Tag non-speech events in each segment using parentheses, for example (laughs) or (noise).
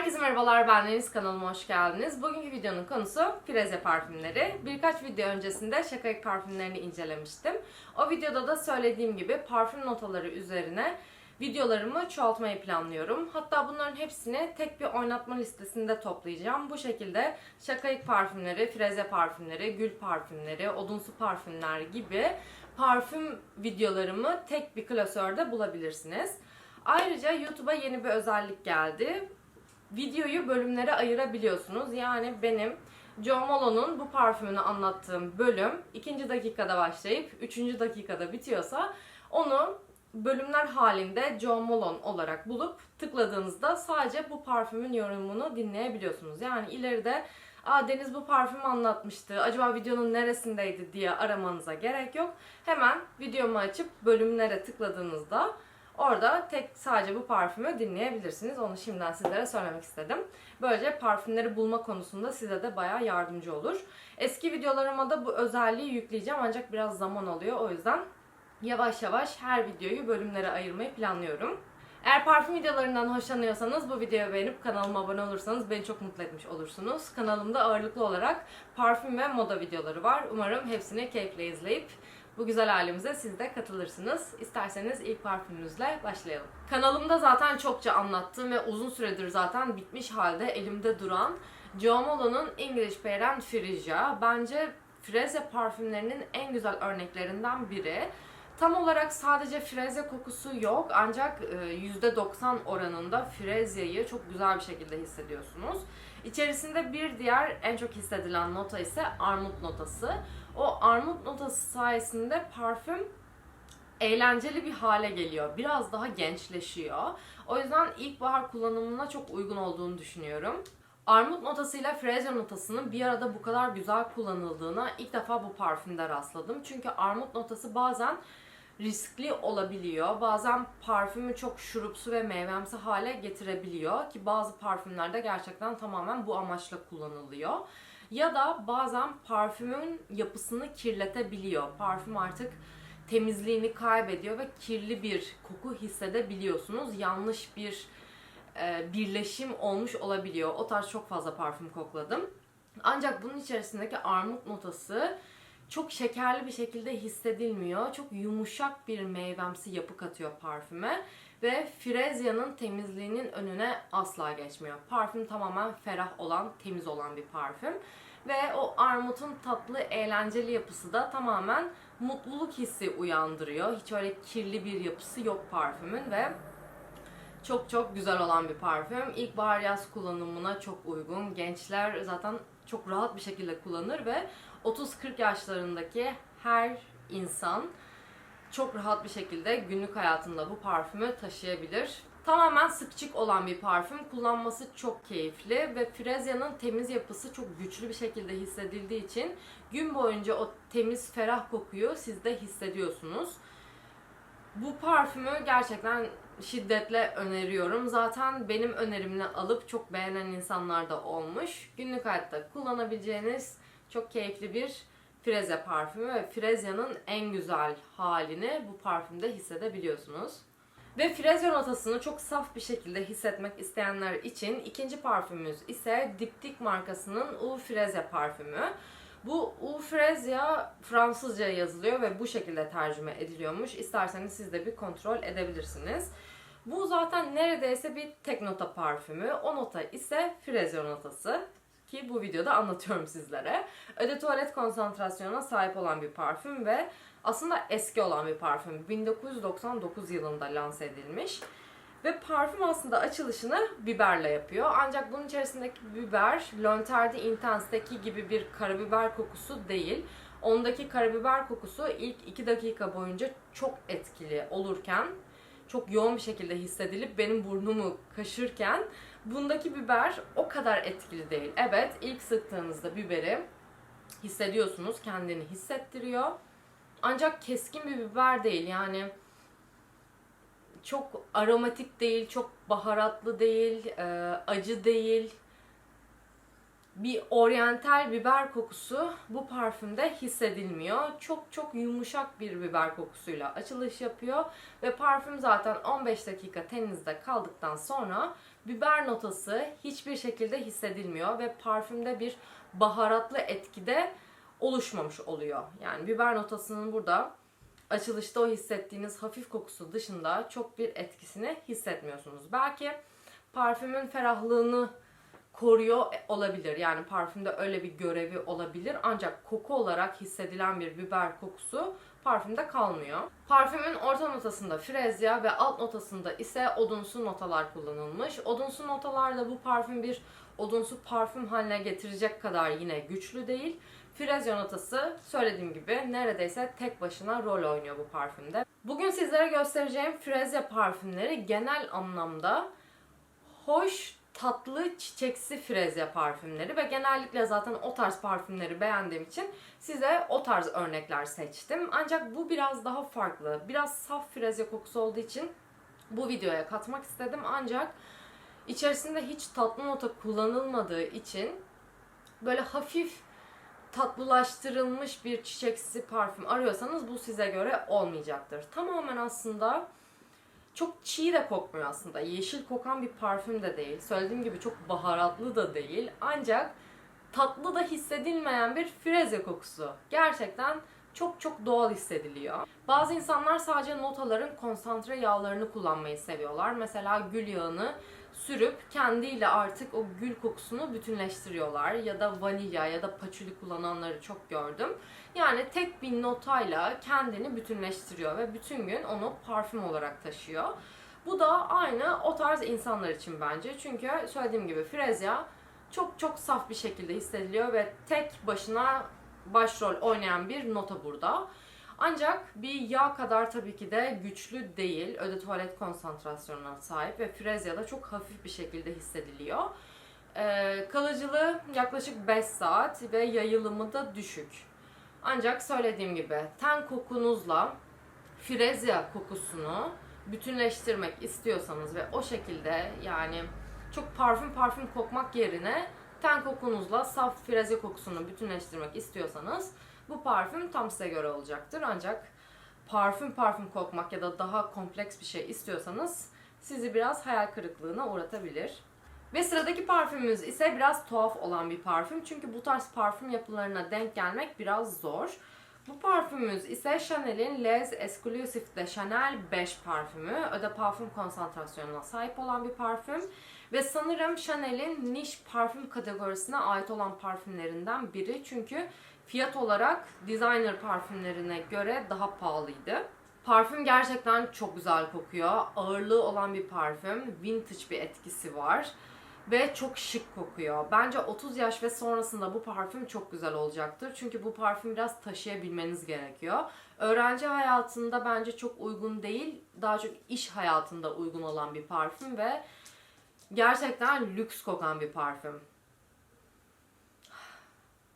Herkese merhabalar ben Deniz kanalıma hoş geldiniz. Bugünkü videonun konusu Fireze parfümleri. Birkaç video öncesinde Şakayık parfümlerini incelemiştim. O videoda da söylediğim gibi parfüm notaları üzerine videolarımı çoğaltmayı planlıyorum. Hatta bunların hepsini tek bir oynatma listesinde toplayacağım. Bu şekilde Şakayık parfümleri, Fireze parfümleri, Gül parfümleri, Odunsu parfümler gibi parfüm videolarımı tek bir klasörde bulabilirsiniz. Ayrıca YouTube'a yeni bir özellik geldi videoyu bölümlere ayırabiliyorsunuz. Yani benim Jo Malon'un bu parfümünü anlattığım bölüm ikinci dakikada başlayıp üçüncü dakikada bitiyorsa onu bölümler halinde Jo Malone olarak bulup tıkladığınızda sadece bu parfümün yorumunu dinleyebiliyorsunuz. Yani ileride Aa Deniz bu parfümü anlatmıştı. Acaba videonun neresindeydi diye aramanıza gerek yok. Hemen videomu açıp bölümlere tıkladığınızda Orada tek sadece bu parfümü dinleyebilirsiniz. Onu şimdiden sizlere söylemek istedim. Böylece parfümleri bulma konusunda size de bayağı yardımcı olur. Eski videolarıma da bu özelliği yükleyeceğim ancak biraz zaman alıyor. O yüzden yavaş yavaş her videoyu bölümlere ayırmayı planlıyorum. Eğer parfüm videolarından hoşlanıyorsanız bu videoyu beğenip kanalıma abone olursanız beni çok mutlu etmiş olursunuz. Kanalımda ağırlıklı olarak parfüm ve moda videoları var. Umarım hepsini keyifle izleyip bu güzel halimize siz de katılırsınız. İsterseniz ilk parfümümüzle başlayalım. Kanalımda zaten çokça anlattığım ve uzun süredir zaten bitmiş halde elimde duran Jo Malon'un English Pear and Frisia. Bence Freze parfümlerinin en güzel örneklerinden biri. Tam olarak sadece freze kokusu yok ancak %90 oranında frezyayı çok güzel bir şekilde hissediyorsunuz. İçerisinde bir diğer en çok hissedilen nota ise armut notası. O armut notası sayesinde parfüm eğlenceli bir hale geliyor. Biraz daha gençleşiyor. O yüzden ilkbahar kullanımına çok uygun olduğunu düşünüyorum. Armut notasıyla frezya notasının bir arada bu kadar güzel kullanıldığına ilk defa bu parfümde rastladım. Çünkü armut notası bazen riskli olabiliyor. Bazen parfümü çok şurupsu ve meyvemsi hale getirebiliyor ki bazı parfümlerde gerçekten tamamen bu amaçla kullanılıyor. Ya da bazen parfümün yapısını kirletebiliyor. Parfüm artık temizliğini kaybediyor ve kirli bir koku hissedebiliyorsunuz. Yanlış bir e, birleşim olmuş olabiliyor. O tarz çok fazla parfüm kokladım. Ancak bunun içerisindeki armut notası çok şekerli bir şekilde hissedilmiyor. Çok yumuşak bir meyvemsi yapı katıyor parfüme ve Frezia'nın temizliğinin önüne asla geçmiyor. Parfüm tamamen ferah olan, temiz olan bir parfüm. Ve o armutun tatlı, eğlenceli yapısı da tamamen mutluluk hissi uyandırıyor. Hiç öyle kirli bir yapısı yok parfümün ve çok çok güzel olan bir parfüm. İlkbahar yaz kullanımına çok uygun. Gençler zaten çok rahat bir şekilde kullanır ve 30-40 yaşlarındaki her insan çok rahat bir şekilde günlük hayatında bu parfümü taşıyabilir. Tamamen sıkçık olan bir parfüm. Kullanması çok keyifli ve Frezia'nın temiz yapısı çok güçlü bir şekilde hissedildiği için gün boyunca o temiz, ferah kokuyu siz de hissediyorsunuz. Bu parfümü gerçekten şiddetle öneriyorum. Zaten benim önerimle alıp çok beğenen insanlar da olmuş. Günlük hayatta kullanabileceğiniz çok keyifli bir Freze parfümü ve Frezia'nın en güzel halini bu parfümde hissedebiliyorsunuz. Ve Frezya notasını çok saf bir şekilde hissetmek isteyenler için ikinci parfümümüz ise Diptyque markasının Eau Frezya parfümü. Bu Eau Frezya Fransızca yazılıyor ve bu şekilde tercüme ediliyormuş. İsterseniz siz de bir kontrol edebilirsiniz. Bu zaten neredeyse bir tek nota parfümü. O nota ise Frezya notası ki bu videoda anlatıyorum sizlere. Öde tuvalet konsantrasyonuna sahip olan bir parfüm ve aslında eski olan bir parfüm. 1999 yılında lanse edilmiş. Ve parfüm aslında açılışını biberle yapıyor. Ancak bunun içerisindeki biber L'Interdit Intense'deki gibi bir karabiber kokusu değil. Ondaki karabiber kokusu ilk 2 dakika boyunca çok etkili olurken çok yoğun bir şekilde hissedilip benim burnumu kaşırken bundaki biber o kadar etkili değil. Evet ilk sıktığınızda biberi hissediyorsunuz kendini hissettiriyor. Ancak keskin bir biber değil yani çok aromatik değil, çok baharatlı değil, e, acı değil. Bir oryantal biber kokusu bu parfümde hissedilmiyor. Çok çok yumuşak bir biber kokusuyla açılış yapıyor ve parfüm zaten 15 dakika teninizde kaldıktan sonra biber notası hiçbir şekilde hissedilmiyor ve parfümde bir baharatlı etkide oluşmamış oluyor. Yani biber notasının burada açılışta o hissettiğiniz hafif kokusu dışında çok bir etkisini hissetmiyorsunuz. Belki parfümün ferahlığını koruyor olabilir. Yani parfümde öyle bir görevi olabilir. Ancak koku olarak hissedilen bir biber kokusu parfümde kalmıyor. Parfümün orta notasında frezya ve alt notasında ise odunsu notalar kullanılmış. Odunsu notalarda bu parfüm bir odunsu parfüm haline getirecek kadar yine güçlü değil. Frezya notası söylediğim gibi neredeyse tek başına rol oynuyor bu parfümde. Bugün sizlere göstereceğim frezya parfümleri genel anlamda hoş, tatlı, çiçeksi frezya parfümleri ve genellikle zaten o tarz parfümleri beğendiğim için size o tarz örnekler seçtim. Ancak bu biraz daha farklı, biraz saf frezya kokusu olduğu için bu videoya katmak istedim. Ancak içerisinde hiç tatlı nota kullanılmadığı için böyle hafif tatlılaştırılmış bir çiçeksi parfüm arıyorsanız bu size göre olmayacaktır. Tamamen aslında çok çiğ de kokmuyor aslında. Yeşil kokan bir parfüm de değil. Söylediğim gibi çok baharatlı da değil. Ancak tatlı da hissedilmeyen bir freze kokusu. Gerçekten çok çok doğal hissediliyor. Bazı insanlar sadece notaların konsantre yağlarını kullanmayı seviyorlar. Mesela gül yağını sürüp kendiyle artık o gül kokusunu bütünleştiriyorlar. Ya da vanilya ya da paçuli kullananları çok gördüm. Yani tek bir notayla kendini bütünleştiriyor ve bütün gün onu parfüm olarak taşıyor. Bu da aynı o tarz insanlar için bence. Çünkü söylediğim gibi frezya çok çok saf bir şekilde hissediliyor ve tek başına başrol oynayan bir nota burada. Ancak bir yağ kadar tabii ki de güçlü değil. Öde tuvalet konsantrasyonuna sahip ve Frezya'da çok hafif bir şekilde hissediliyor. Ee, kalıcılığı yaklaşık 5 saat ve yayılımı da düşük. Ancak söylediğim gibi ten kokunuzla Frezya kokusunu bütünleştirmek istiyorsanız ve o şekilde yani çok parfüm parfüm kokmak yerine ten kokunuzla saf frezya kokusunu bütünleştirmek istiyorsanız bu parfüm tam size göre olacaktır. Ancak parfüm parfüm kokmak ya da daha kompleks bir şey istiyorsanız sizi biraz hayal kırıklığına uğratabilir. Ve sıradaki parfümümüz ise biraz tuhaf olan bir parfüm. Çünkü bu tarz parfüm yapılarına denk gelmek biraz zor. Bu parfümümüz ise Chanel'in Les Exclusifs de Chanel 5 parfümü. Öde parfüm konsantrasyonuna sahip olan bir parfüm. Ve sanırım Chanel'in niş parfüm kategorisine ait olan parfümlerinden biri. Çünkü fiyat olarak designer parfümlerine göre daha pahalıydı. Parfüm gerçekten çok güzel kokuyor. Ağırlığı olan bir parfüm. Vintage bir etkisi var. Ve çok şık kokuyor. Bence 30 yaş ve sonrasında bu parfüm çok güzel olacaktır. Çünkü bu parfüm biraz taşıyabilmeniz gerekiyor. Öğrenci hayatında bence çok uygun değil. Daha çok iş hayatında uygun olan bir parfüm ve gerçekten lüks kokan bir parfüm.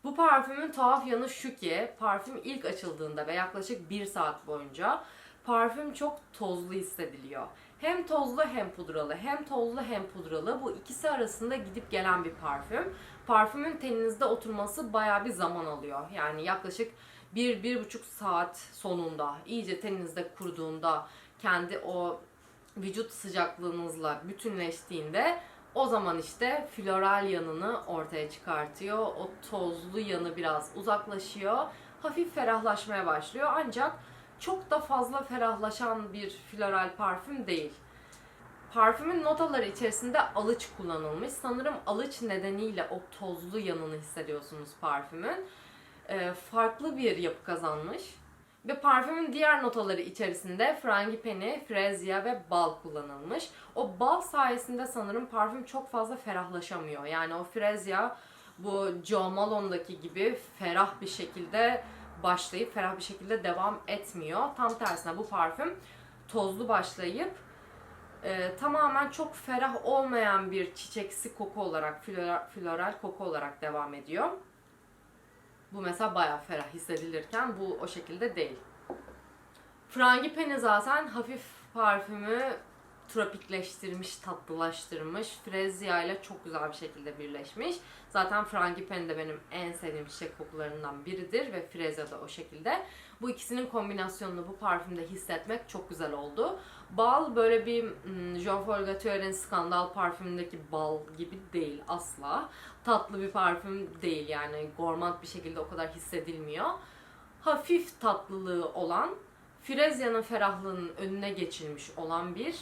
Bu parfümün tuhaf yanı şu ki parfüm ilk açıldığında ve yaklaşık 1 saat boyunca parfüm çok tozlu hissediliyor. Hem tozlu hem pudralı, hem tozlu hem pudralı. Bu ikisi arasında gidip gelen bir parfüm. Parfümün teninizde oturması bayağı bir zaman alıyor. Yani yaklaşık 1-1,5 saat sonunda iyice teninizde kuruduğunda kendi o vücut sıcaklığınızla bütünleştiğinde o zaman işte floral yanını ortaya çıkartıyor. O tozlu yanı biraz uzaklaşıyor. Hafif ferahlaşmaya başlıyor. Ancak çok da fazla ferahlaşan bir floral parfüm değil. Parfümün notaları içerisinde alıç kullanılmış. Sanırım alıç nedeniyle o tozlu yanını hissediyorsunuz parfümün. Ee, farklı bir yapı kazanmış. Ve parfümün diğer notaları içerisinde frangipani, frezya ve bal kullanılmış. O bal sayesinde sanırım parfüm çok fazla ferahlaşamıyor. Yani o frezya bu Jo Malone'daki gibi ferah bir şekilde başlayıp ferah bir şekilde devam etmiyor. Tam tersine bu parfüm tozlu başlayıp e, tamamen çok ferah olmayan bir çiçeksi koku olarak, floral, floral koku olarak devam ediyor. Bu mesela bayağı ferah hissedilirken bu o şekilde değil. Frangipani zaten hafif parfümü tropikleştirmiş, tatlılaştırmış. Frezya ile çok güzel bir şekilde birleşmiş. Zaten frangipani de benim en sevdiğim çiçek kokularından biridir ve frezya da o şekilde. Bu ikisinin kombinasyonunu bu parfümde hissetmek çok güzel oldu. Bal böyle bir hmm, Jean Paul Gaultier'in skandal parfümündeki bal gibi değil asla. Tatlı bir parfüm değil yani gourmand bir şekilde o kadar hissedilmiyor. Hafif tatlılığı olan, Frezya'nın ferahlığının önüne geçilmiş olan bir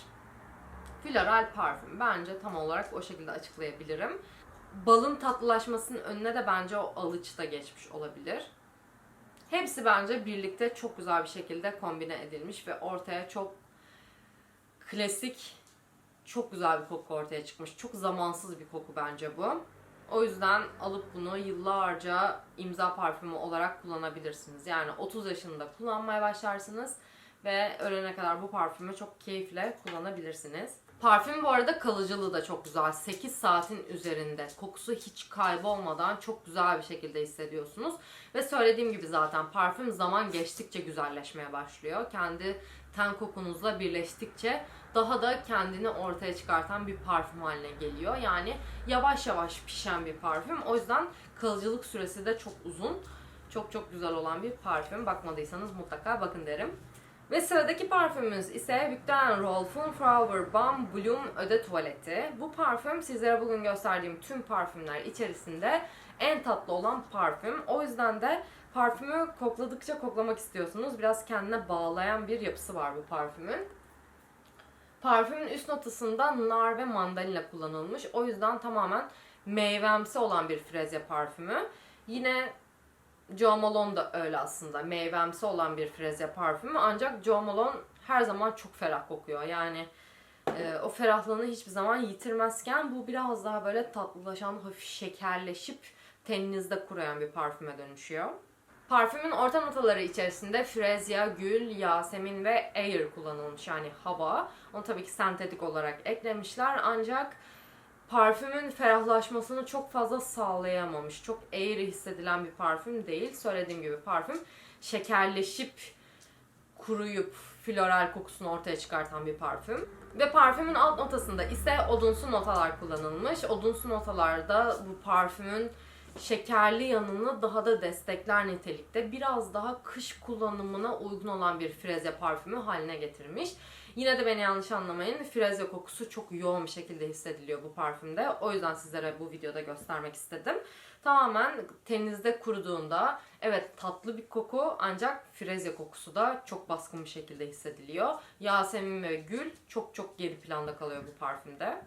floral parfüm. Bence tam olarak o şekilde açıklayabilirim. Balın tatlılaşmasının önüne de bence o alıç da geçmiş olabilir. Hepsi bence birlikte çok güzel bir şekilde kombine edilmiş ve ortaya çok klasik, çok güzel bir koku ortaya çıkmış. Çok zamansız bir koku bence bu. O yüzden alıp bunu yıllarca imza parfümü olarak kullanabilirsiniz. Yani 30 yaşında kullanmaya başlarsınız ve ölene kadar bu parfümü çok keyifle kullanabilirsiniz. Parfüm bu arada kalıcılığı da çok güzel. 8 saatin üzerinde. Kokusu hiç kaybolmadan çok güzel bir şekilde hissediyorsunuz. Ve söylediğim gibi zaten parfüm zaman geçtikçe güzelleşmeye başlıyor. Kendi ten kokunuzla birleştikçe daha da kendini ortaya çıkartan bir parfüm haline geliyor. Yani yavaş yavaş pişen bir parfüm. O yüzden kalıcılık süresi de çok uzun. Çok çok güzel olan bir parfüm. Bakmadıysanız mutlaka bakın derim. Ve sıradaki parfümümüz ise Victor Rolf'un Flower Bomb Bloom Öde Tuvaleti. Bu parfüm sizlere bugün gösterdiğim tüm parfümler içerisinde en tatlı olan parfüm. O yüzden de parfümü kokladıkça koklamak istiyorsunuz. Biraz kendine bağlayan bir yapısı var bu parfümün. Parfümün üst notasında nar ve mandalina kullanılmış. O yüzden tamamen meyvemsi olan bir frezya parfümü. Yine Jo Malone da öyle aslında. Meyvemsi olan bir frezya parfümü. Ancak Jo Malone her zaman çok ferah kokuyor. Yani e, o ferahlığını hiçbir zaman yitirmezken bu biraz daha böyle tatlılaşan, hafif şekerleşip teninizde kuruyan bir parfüme dönüşüyor. Parfümün orta notaları içerisinde frezya, gül, yasemin ve air kullanılmış yani hava. Onu tabii ki sentetik olarak eklemişler ancak parfümün ferahlaşmasını çok fazla sağlayamamış. Çok air hissedilen bir parfüm değil. Söylediğim gibi parfüm şekerleşip kuruyup floral kokusunu ortaya çıkartan bir parfüm. Ve parfümün alt notasında ise odunsu notalar kullanılmış. Odunsu notalarda bu parfümün şekerli yanını daha da destekler nitelikte. Biraz daha kış kullanımına uygun olan bir frezya parfümü haline getirmiş. Yine de beni yanlış anlamayın. Frezya kokusu çok yoğun bir şekilde hissediliyor bu parfümde. O yüzden sizlere bu videoda göstermek istedim. Tamamen teninizde kuruduğunda evet tatlı bir koku ancak frezya kokusu da çok baskın bir şekilde hissediliyor. Yasemin ve gül çok çok geri planda kalıyor bu parfümde.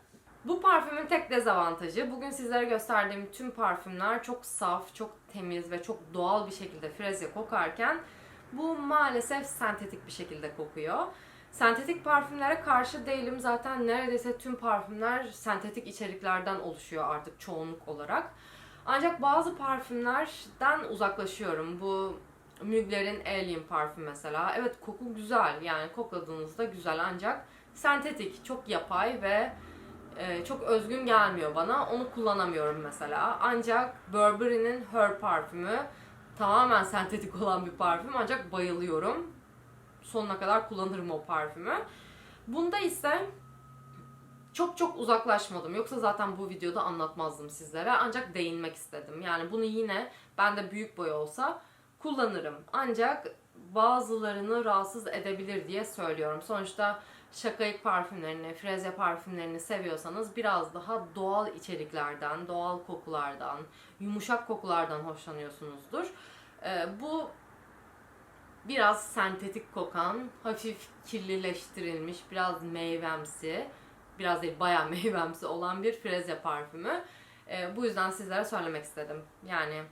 Bu parfümün tek dezavantajı bugün sizlere gösterdiğim tüm parfümler çok saf, çok temiz ve çok doğal bir şekilde frezya kokarken bu maalesef sentetik bir şekilde kokuyor. Sentetik parfümlere karşı değilim. Zaten neredeyse tüm parfümler sentetik içeriklerden oluşuyor artık çoğunluk olarak. Ancak bazı parfümlerden uzaklaşıyorum. Bu Mugler'in Alien parfüm mesela. Evet koku güzel yani kokladığınızda güzel ancak sentetik, çok yapay ve e, çok özgün gelmiyor bana. Onu kullanamıyorum mesela. Ancak Burberry'nin Her parfümü tamamen sentetik olan bir parfüm ancak bayılıyorum. Sonuna kadar kullanırım o parfümü. Bunda ise çok çok uzaklaşmadım. Yoksa zaten bu videoda anlatmazdım sizlere. Ancak değinmek istedim. Yani bunu yine ben de büyük boy olsa kullanırım. Ancak bazılarını rahatsız edebilir diye söylüyorum. Sonuçta şakayık parfümlerini, frezya parfümlerini seviyorsanız biraz daha doğal içeriklerden, doğal kokulardan, yumuşak kokulardan hoşlanıyorsunuzdur. Ee, bu biraz sentetik kokan, hafif kirlileştirilmiş, biraz meyvemsi, biraz değil bayağı (laughs) meyvemsi olan bir frezya parfümü. Ee, bu yüzden sizlere söylemek istedim. Yani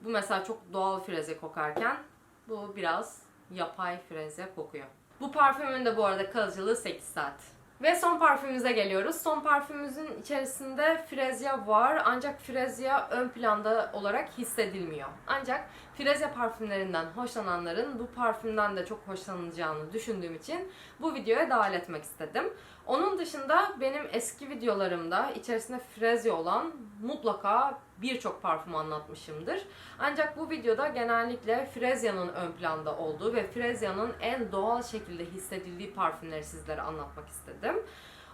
bu mesela çok doğal frezya kokarken bu biraz yapay frezya kokuyor. Bu parfümün de bu arada kalıcılığı 8 saat. Ve son parfümümüze geliyoruz. Son parfümümüzün içerisinde frezya var ancak frezya ön planda olarak hissedilmiyor. Ancak frezya parfümlerinden hoşlananların bu parfümden de çok hoşlanacağını düşündüğüm için bu videoya dahil etmek istedim. Onun dışında benim eski videolarımda içerisinde frezya olan mutlaka birçok parfüm anlatmışımdır. Ancak bu videoda genellikle Frezia'nın ön planda olduğu ve Frezia'nın en doğal şekilde hissedildiği parfümleri sizlere anlatmak istedim.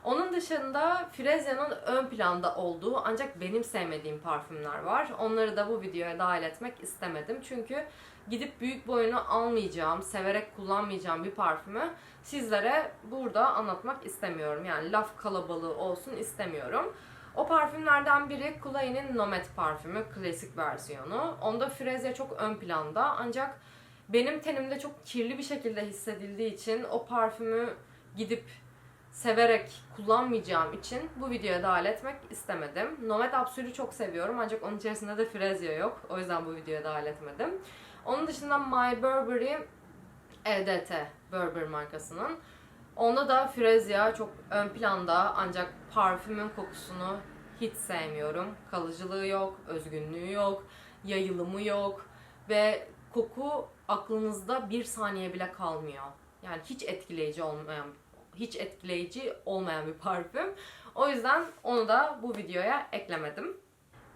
Onun dışında Frezia'nın ön planda olduğu ancak benim sevmediğim parfümler var. Onları da bu videoya dahil etmek istemedim. Çünkü gidip büyük boyunu almayacağım, severek kullanmayacağım bir parfümü sizlere burada anlatmak istemiyorum. Yani laf kalabalığı olsun istemiyorum. O parfümlerden biri Chloe'nin Nomad parfümü, klasik versiyonu. Onda Frezya çok ön planda ancak benim tenimde çok kirli bir şekilde hissedildiği için o parfümü gidip severek kullanmayacağım için bu videoya dahil etmek istemedim. Nomad Absolu'yu çok seviyorum ancak onun içerisinde de Frezya yok. O yüzden bu videoya dahil etmedim. Onun dışında My Burberry EDT Burberry markasının. Onda da Frezya çok ön planda ancak parfümün kokusunu hiç sevmiyorum. Kalıcılığı yok, özgünlüğü yok, yayılımı yok ve koku aklınızda bir saniye bile kalmıyor. Yani hiç etkileyici olmayan hiç etkileyici olmayan bir parfüm. O yüzden onu da bu videoya eklemedim.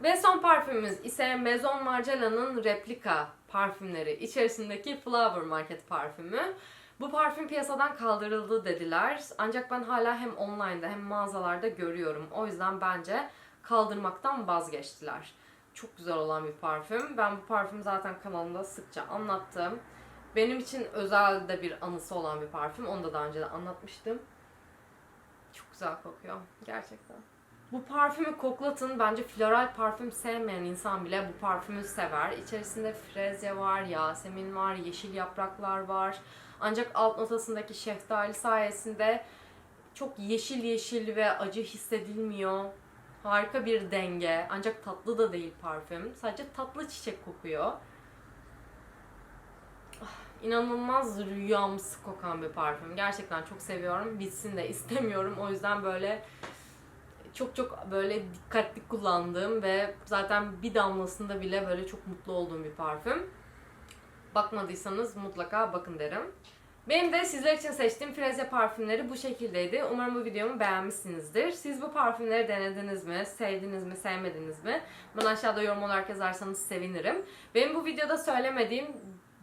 Ve son parfümümüz ise Maison Margiela'nın replika parfümleri içerisindeki Flower Market parfümü. Bu parfüm piyasadan kaldırıldı dediler. Ancak ben hala hem online'da hem mağazalarda görüyorum. O yüzden bence kaldırmaktan vazgeçtiler. Çok güzel olan bir parfüm. Ben bu parfümü zaten kanalımda sıkça anlattım. Benim için özel de bir anısı olan bir parfüm. Onu da daha önce de anlatmıştım. Çok güzel kokuyor. Gerçekten. Bu parfümü koklatın. Bence floral parfüm sevmeyen insan bile bu parfümü sever. İçerisinde frezya var, yasemin var, yeşil yapraklar var. Ancak alt notasındaki şeftali sayesinde çok yeşil yeşil ve acı hissedilmiyor. Harika bir denge. Ancak tatlı da değil parfüm. Sadece tatlı çiçek kokuyor. Ah, İnanılmaz rüyamsı kokan bir parfüm. Gerçekten çok seviyorum. Bitsin de istemiyorum. O yüzden böyle çok çok böyle dikkatli kullandığım ve zaten bir damlasında bile böyle çok mutlu olduğum bir parfüm. Bakmadıysanız mutlaka bakın derim. Benim de sizler için seçtiğim Frezya parfümleri bu şekildeydi. Umarım bu videomu beğenmişsinizdir. Siz bu parfümleri denediniz mi? Sevdiniz mi? Sevmediniz mi? Bana aşağıda yorum olarak yazarsanız sevinirim. Benim bu videoda söylemediğim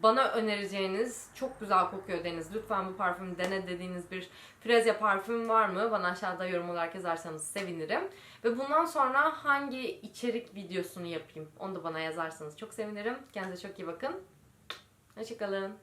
bana önereceğiniz çok güzel kokuyor deniz. Lütfen bu parfümü dene dediğiniz bir Frezya parfüm var mı? Bana aşağıda yorum olarak yazarsanız sevinirim. Ve bundan sonra hangi içerik videosunu yapayım? Onu da bana yazarsanız çok sevinirim. Kendinize çok iyi bakın. Hoşçakalın.